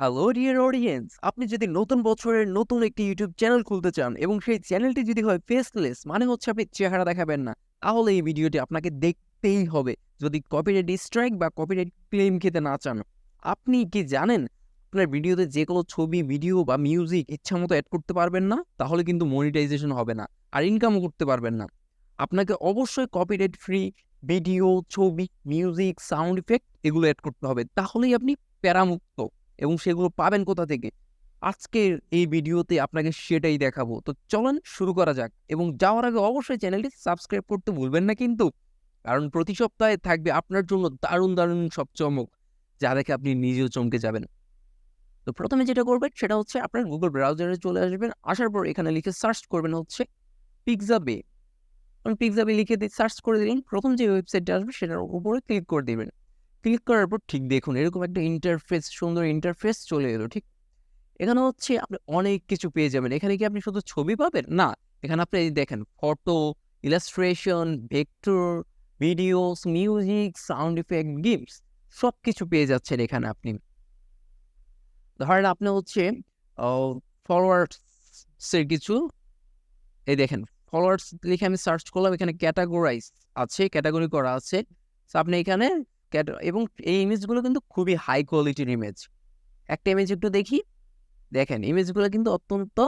Hello dear audience আপনি যদি নতুন বছরের নতুন একটি ইউটিউব চ্যানেল খুলতে চান এবং সেই চ্যানেলটি যদি হয় ফেসলেস মানে হচ্ছে আপনি চেহারা দেখাবেন না, তাহলে এই ভিডিওটি আপনাকে দেখতেই হবে। যদি কপিরাইট স্ট্রাইক বা কপিরাইট ক্লেম খেতে না চান, আপনি কি জানেন? আপনার ভিডিওতে যে কোনো ছবি ভিডিও বা মিউজিক ইচ্ছা মতো অ্যাড করতে পারবেন না, তাহলে কিন্তু মনিটাইজেশন হবে না, আর ইনকামও করতে পারবেন না। আপনাকে অবশ্যই কপিরাইট ফ্রি ভিডিও ছবি মিউজিক সাউন্ড ইফেক্ট এগুলো অ্যাড করতে হবে, তাহলেই আপনি প্যারামুক্ত। এবং সেগুলো পাবেন কোথা থেকে? আজকের এই ভিডিওতে আপনাকে সেটাই দেখাবো। তো চলেন শুরু করা যাক এবং যাওয়ার আগে অবশ্যই চ্যানেলটি সাবস্ক্রাইব করতে ভুলবেন না কিন্তু, কারণ প্রতি সপ্তাহে থাকবে আপনার জন্য দারুণ দারুণ সব চমক, যা দেখে আপনি নিজেও চমকে যাবেন। তো প্রথমে যেটা করবেন সেটা হচ্ছে আপনার গুগল ব্রাউজারে চলে আসবেন। আসার পর এখানে লিখে সার্চ করবেন হচ্ছে পিৎজা বে পিৎজা বে লিখে দিয়ে সার্চ করে দিলেন প্রথম যে ওয়েবসাইটটা আসবে সেটার উপরে ক্লিক করে দিবেন। ক্লিক করার পর ঠিক দেখুন এরকম একটা ইন্টারফেস সুন্দর ইন্টারফেস চলে এলো, ঠিক? এখানে হচ্ছে আপনি অনেক কিছু পেয়ে যাবেন। এখানে কি আপনি শুধু ছবি পাবেন? না, এখানে আপনি দেখেন photo illustration vector videos music sound effect gifts সব কিছু পেয়ে যাচ্ছেন এখানে আপনি। ধরেন আপনি হচ্ছে ফলোয়ার্সের কিছু, এই দেখেন ফলোয়ার্স লিখে আমি সার্চ করলাম, এখানে ক্যাটাগোরাইজ আছে ক্যাটাগরি করা আছে। আপনি এখানে এবং এই ইমেজগুলো কিন্তু খুবই হাই কোয়ালিটির ইমেজ একটা ইমেজ একটু দেখি। দেখেন ইমেজগুলো কিন্তু অত্যন্ত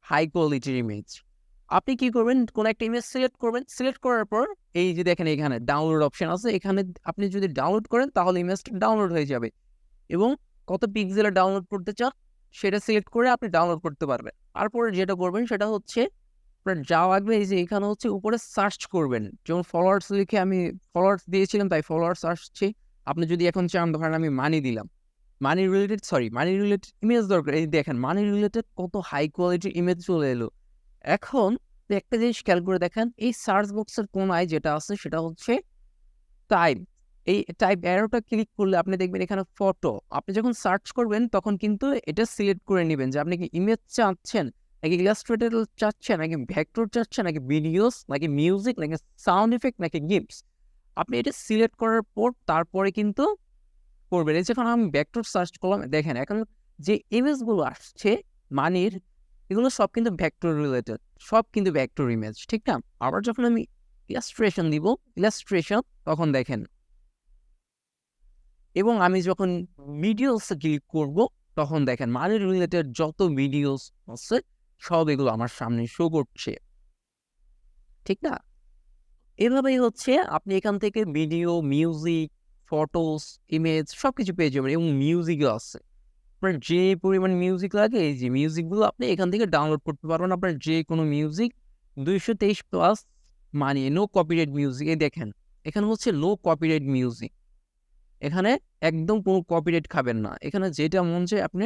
হাই কোয়ালিটির ইমেজ আপনি কি করবেন? কোন একটা ইমেজ সিলেক্ট করবেন। সিলেক্ট করার পর এই যে দেখেন এখানে ডাউনলোড অপশন আছে। এখানে আপনি যদি ডাউনলোড করেন, তাহলে ইমেজটা ডাউনলোড হয়ে যাবে। এবং কত পিক্সেলে ডাউনলোড করতে চান, সেটা সিলেক্ট করে আপনি ডাউনলোড করতে পারবেন। তারপরে যেটা করবেন, সেটা হচ্ছে আপনার যা লাগবে, এই যে এখানে হচ্ছে উপরে সার্চ করবেন। যেমন ফলোয়ার্স লিখে আমি ফলোয়ার্স দিয়েছিলাম, তাই ফলোয়ার্স আসছে। আপনি যদি এখন চান, ধরেন আমি মানি দিলাম। Money related sorry money related image দরকার। এই দেখেন মানি রিলেটেড কত হাই কোয়ালিটির ইমেজ চলে এলো। এখন একটা জিনিস খেয়াল করে দেখেন, এই সার্চ বক্সের কোনায় যেটা আছে, সেটা হচ্ছে টাইপ এই টাইপ অ্যারোটা ক্লিক করলে আপনি দেখবেন এখানে ফটো আপনি যখন সার্চ করবেন, তখন কিন্তু এটা সিলেক্ট করে নেবেন যে আপনি কি ইমেজ চাচ্ছেন। নাকি ইলাস্ট্রেটেড চাচ্ছেন নাকি ভেক্টর চাচ্ছেন নাকি ভিডিওস নাকি মিউজিক নাকি সাউন্ড ইফেক্ট নাকি গিফটস আপনি এটা সিলেক্ট করার পর তারপরে কিন্তু করবেন। এই যখন আমি ভেক্টর সার্চ করলাম, দেখেন এখন যে ইমেজগুলো আসছে, মানির, এগুলো সব কিন্তু ভ্যাক্টর রিলেটেড সব কিন্তু ভ্যাক্টর ইমেজ ঠিক না? আবার যখন আমি ইলাস্ট্রেশন দিব ইলাস্ট্রেশন তখন দেখেন। এবং আমি যখন ভিডিওস ক্লিক করব, তখন দেখেন মানি রিলেটেড যত ভিডিওস আছে সব এগুলো আমার সামনে শো করছে। ঠিক না? এভাবেই হচ্ছে আপনি এখান থেকে ভিডিও মিউজিক ফটোস ইমেজ সব কিছু পেয়ে যাবেন এবং মিউজিকও আছে। আপনার যে পরিমাণ মিউজিক লাগে, এই যে মিউজিকগুলো আপনি এখান থেকে ডাউনলোড করতে পারবেন। আপনার যে কোনো মিউজিক দুইশো তেইশ প্লাস মানে নো কপিরাইট মিউজিক এই দেখেন, এখানে হচ্ছে লো কপিরাইট মিউজিক এখানে একদম কোনো কপিরাইট খাবেন না। এখানে যেটা মন চায় আপনি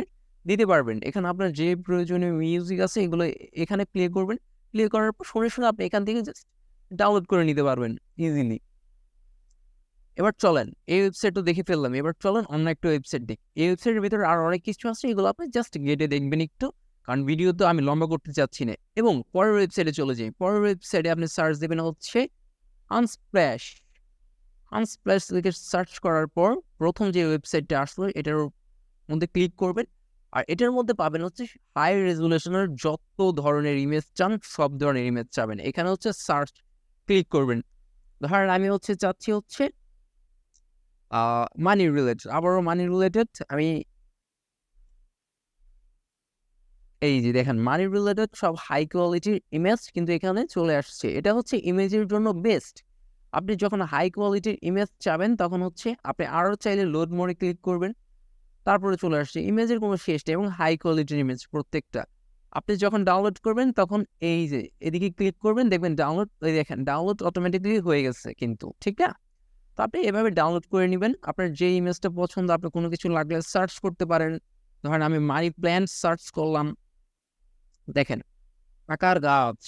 দিতে পারবেন। এখানে আপনার যে প্রয়োজনীয় মিউজিক আছে, এগুলো এখানে প্লে করবেন। প্লে করার পর শুনে শুনে আপনি এখান থেকে জাস্ট ডাউনলোড করে নিতে পারবেন ইজিলি এবার চলেন, এই ওয়েবসাইটও দেখে ফেললাম। এবার চলেন অন্য একটা ওয়েবসাইট দেখি। এই ওয়েবসাইটের ভিতরে আর অনেক কিছু আছে, এগুলো আপনি জাস্ট গেটে দেখবেন একটু। কারণ ভিডিও তো আমি লম্বা করতে চাচ্ছি না। এবং পরের ওয়েবসাইটে চলে যাই। পরের ওয়েবসাইটে আপনি সার্চ দেবেন হচ্ছে আনস্প্ল্যাশ আনস্প্ল্যাশ লিখে সার্চ করার পর প্রথম যে ওয়েবসাইটটা আসলো, এটার মধ্যে ক্লিক করবেন। আর এটার মধ্যে পাবেন হচ্ছে হাই রেজুলেশনের যত ধরনের ইমেজ চান, সব ধরনের ইমেজ চাবেন। এখানে হচ্ছে সার্চ ক্লিক করবেন। ধরেন আমি হচ্ছে চাচ্ছি হচ্ছে মানি রিলেটেড আবারও মানি রিলেটেড আমি এই যে দেখেন মানি রিলেটেড সব হাই কোয়ালিটির ইমেজ কিন্তু এখানে চলে আসছে। এটা হচ্ছে ইমেজের জন্য বেস্ট আপনি যখন হাই কোয়ালিটির ইমেজ চাবেন, তখন হচ্ছে আপনি আরও চাইলে লোড মোডে ক্লিক করবেন। তারপরে চলে আসছে। ইমেজের কোনো শেষ নেই এবং হাই কোয়ালিটির ইমেজ প্রত্যেকটা। আপনি যখন ডাউনলোড করবেন তখন এই যে এদিকে ক্লিক করবেন, দেখবেন ডাউনলোড এই দেখেন ডাউনলোড অটোমেটিকলি হয়ে গেছে কিন্তু, ঠিক না? তো আপনি এভাবে ডাউনলোড করে নেবেন। আপনার যে ইমেজটা পছন্দ, আপনি কোনো কিছু লাগলে সার্চ করতে পারেন। ধরেন আমি মানি প্ল্যান্ট সার্চ করলাম। দেখেন, টাকার গাছ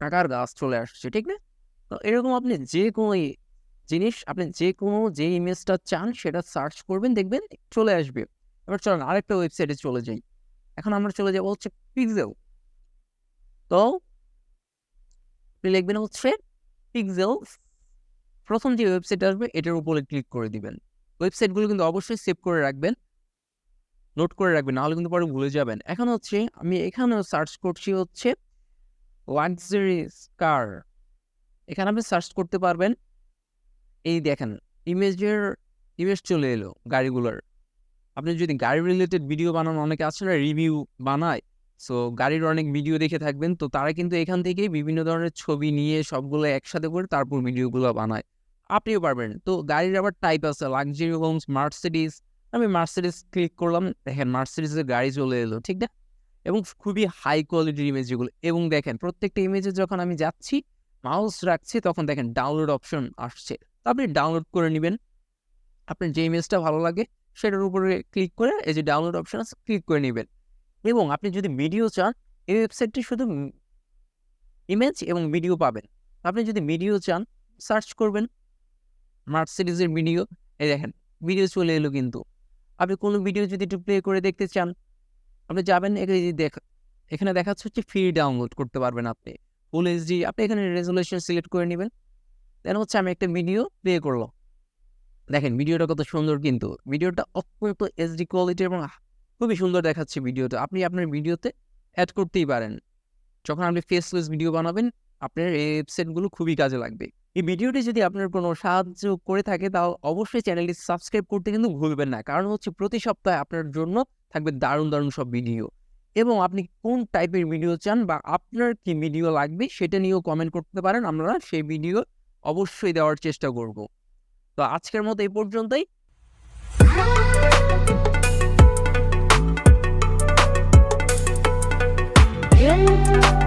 টাকার গাছ চলে আসছে, ঠিক না? তো এরকম আপনি যে কোনো জিনিস আপনি যে কোনো যে ইমেজটা চান সেটা সার্চ করবেন, দেখবেন চলে আসবে। এবার চলেন আরেকটা ওয়েবসাইটে চলে যাই। এখন আমরা চলে যাব হচ্ছে পিক্সেল তো আপনি লিখবেন হচ্ছে পিক্সেল প্রথম যে ওয়েবসাইট আসবে, এটার উপরে ক্লিক করে দিবেন। ওয়েবসাইটগুলো কিন্তু অবশ্যই সেভ করে রাখবেন। নোট করে রাখবেন, নাহলে কিন্তু পরে ভুলে যাবেন। এখন হচ্ছে আমি এখানেও সার্চ করছি হচ্ছে লাক্সারিস কার এখানে আপনি সার্চ করতে পারবেন। এই দেখেন, ইমেজের, ইমেজ চলে এলো গাড়িগুলোর। আপনি যদি গাড়ি রিলেটেড ভিডিও বানান, অনেকে আছে না রিভিউ বানায় সো গাড়ির অনেক ভিডিও দেখে থাকবেন, তো তারা কিন্তু এখান থেকেই বিভিন্ন ধরনের ছবি নিয়ে সবগুলো একসাথে করে তারপর ভিডিওগুলো বানায়। আপনিও পারবেন। তো গাড়ির আবার টাইপ আছে লাক্সারি হোমস মার্সিডিস আমি মার্সিডিস ক্লিক করলাম, দেখেন মার্সিডিসের গাড়ি চলে এলো, ঠিক না? এবং খুবই হাই কোয়ালিটির ইমেজ যেগুলো এবং দেখেন, প্রত্যেকটা ইমেজে যখন আমি যাচ্ছি মাউস রাখছি, তখন দেখেন ডাউনলোড অপশন আসছে। আপনি ডাউনলোড করে নেবেন। আপনার যে ইমেজটা ভালো লাগে, সেটার উপরে ক্লিক করে এই যে ডাউনলোড অপশন আছে ক্লিক করে নেবেন। এবং আপনি যদি ভিডিও চান, এই ওয়েবসাইটটি শুধু ইমেজ এবং ভিডিও পাবেন। আপনি যদি ভিডিও চান সার্চ করবেন মার্সিডিজের ভিডিও এই দেখেন ভিডিও চলে এলো কিন্তু। আপনি কোনো ভিডিও যদি একটু প্লে করে দেখতে চান, আপনি যাবেন, এখানে দেখ, এখানে দেখাচ্ছে হচ্ছে ফ্রি ডাউনলোড করতে পারবেন আপনি। ফুল এইচডি আপনি এখানে রেজুলেশন সিলেক্ট করে নেবেন। দেন হচ্ছে আমি একটা ভিডিও প্লে করলাম। দেখেন ভিডিওটা কত সুন্দর কিন্তু। ভিডিওটা অত্যন্ত এইচডি কোয়ালিটি এবং খুবই সুন্দর দেখাচ্ছে ভিডিওটা আপনি আপনার ভিডিওতে অ্যাড করতেই পারেন। যখন আপনি ফেসলেস ভিডিও বানাবেন, আপনার এই ওয়েবসাইটগুলো খুবই কাজে লাগবে। এই ভিডিওটি যদি আপনার কোনো সাহায্য করে থাকে, তাও অবশ্যই চ্যানেলটি সাবস্ক্রাইব করতে কিন্তু ভুলবেন না। কারণ হচ্ছে প্রতি সপ্তাহে আপনার জন্য থাকবে দারুণ দারুণ সব ভিডিও এবং আপনি কোন টাইপের ভিডিও চান বা আপনার কি ভিডিও লাগবে, সেটা নিয়েও কমেন্ট করতে পারেন। আমরা সেই ভিডিও অবশ্যই দেওয়ার চেষ্টা করব তো আজকের মতো এই পর্যন্তই Yeah.